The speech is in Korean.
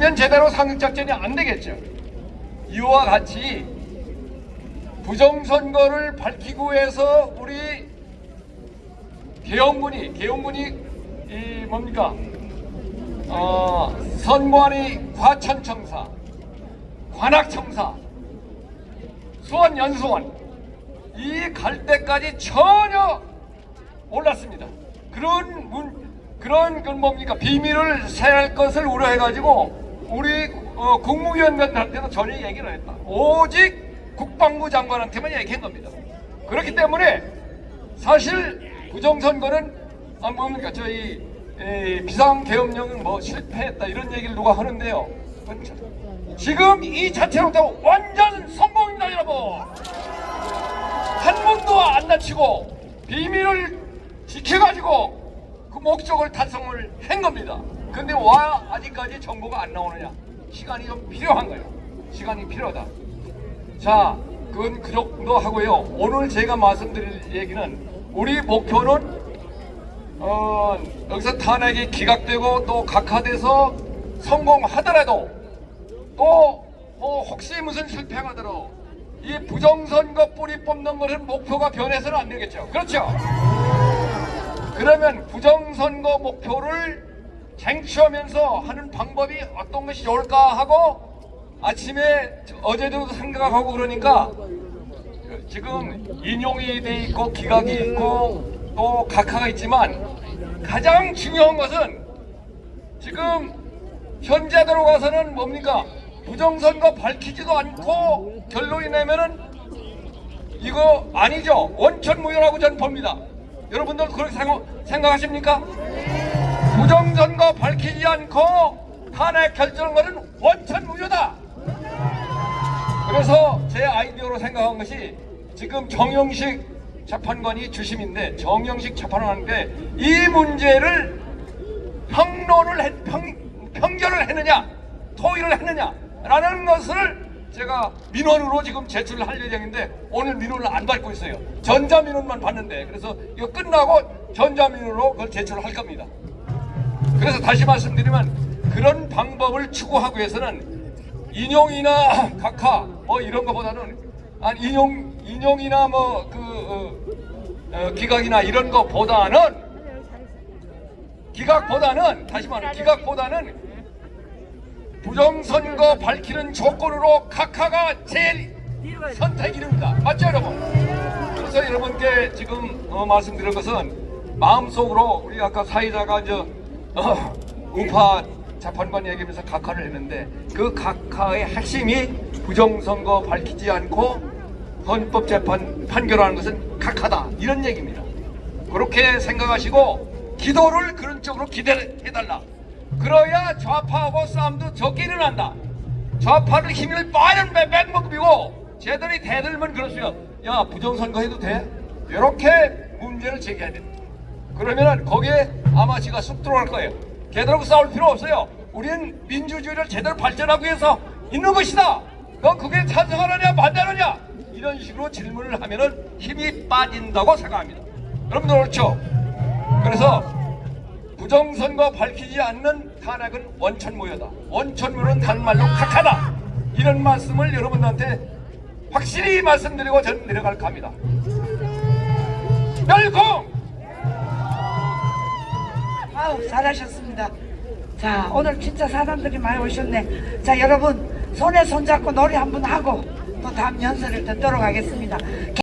그러면 제대로 상륙작전이 안 되겠죠. 이와 같이 부정선거를 밝히고 해서 우리 개헌군이 개헌군이 이 뭡니까 어, 선관위 과천청사 관악청사 수원연수원 이 갈 때까지 전혀 몰랐습니다. 그런 문 그런 그 뭡니까 비밀을 새할 것을 우려해가지고 우리 어, 국무위원들한테도 전혀 얘기를 안 했다. 오직 국방부 장관한테만 얘기한 겁니다. 그렇기 때문에 사실 부정선거는 아 뭡니까 저희 에, 비상계엄령은 뭐 실패했다 이런 얘기를 누가 하는데요. 지금 이 자체로부터 완전 성공입니다 여러분. 한 번도 안 다치고 비밀을 지켜가지고 그 목적을 달성을 한 겁니다. 근데 와 아직까지 정보가 안 나오느냐? 시간이 좀 필요한 거예요. 시간이 필요하다. 자, 그건 그 정도 하고요. 오늘 제가 말씀드릴 얘기는 우리 목표는 어, 여기서 탄핵이 기각되고 또 각하돼서 성공하더라도 또 어, 혹시 무슨 들어 이 부정선거 뿌리 뽑는 것은 목표가 변해서는 안 되겠죠. 그렇죠? 그러면 부정선거 목표를 쟁취하면서 하는 방법이 어떤 것이 좋을까 하고 아침에 어제도 생각하고 그러니까 지금 인용이 돼 있고 기각이 있고 또 각하가 있지만 가장 중요한 것은 지금 현재 들어가서는 뭡니까? 부정선거 밝히지도 않고 결론이 내면은 이거 아니죠? 원천무효라고 저는 봅니다. 여러분들 그렇게 생각, 생각하십니까? 부정선거 밝히지 않고 탄핵 결정한 것은 원천 무효다. 그래서 제 아이디어로 생각한 것이 지금 정영식 재판관이 주심인데 정영식 재판관인데 이 문제를 평론을 했, 평, 평결을 했느냐 토의를 했느냐 라는 것을 제가 민원으로 지금 제출을 할 예정인데 오늘 민원을 안 받고 있어요. 전자민원만 받는데. 그래서 이거 끝나고 전자민원으로 그걸 제출을 할 겁니다 그래서 다시 말씀드리면 그런 방법을 추구하기 위해서는 인용이나 각하 뭐 이런 것보다는 아니 인용 인용이나 뭐그 어, 어, 기각이나 이런 것보다는 기각보다는 다시 말해 기각보다는 부정선거 밝히는 조건으로 각하가 제일 선택 이릅니다. 맞죠 여러분? 그래서 여러분께 지금 어, 말씀드린 것은 마음속으로 우리 아까 사회자가 저 어, 우파 재판관 얘기하면서 각하를 했는데 그 각하의 핵심이 부정선거 밝히지 않고 헌법재판 판결하는 것은 각하다 이런 얘기입니다. 그렇게 생각하시고 기도를 그런 쪽으로 기대해달라. 그래야 좌파하고 싸움도 적게 일어난다. 좌파를 힘을 빠른 맹목급이고 쟤들이 대들면 그렇어요. 야 부정선거 해도 돼? 이렇게 문제를 제기해야 됩니다. 그러면은 거기에 아마씨가 쑥 들어갈 거예요. 걔들하고 싸울 필요 없어요. 우리는 민주주의를 제대로 발전하기 위해서 있는 것이다. 너 그게 찬성하느냐 반대하느냐 이런 식으로 질문을 하면은 힘이 빠진다고 생각합니다. 여러분들 그렇죠? 그래서 부정선거 밝히지 않는 탄핵은 원천무효다. 원천무효는 단말로 각하다. 이런 말씀을 여러분들한테 확실히 말씀드리고 저는 내려갈까 합니다. 멸공! 아우 잘하셨습니다. 자 오늘 진짜 사람들이 많이 오셨네. 자 여러분 손에 손 잡고 노래 한번 하고 또 다음 연설을 듣도록 하겠습니다.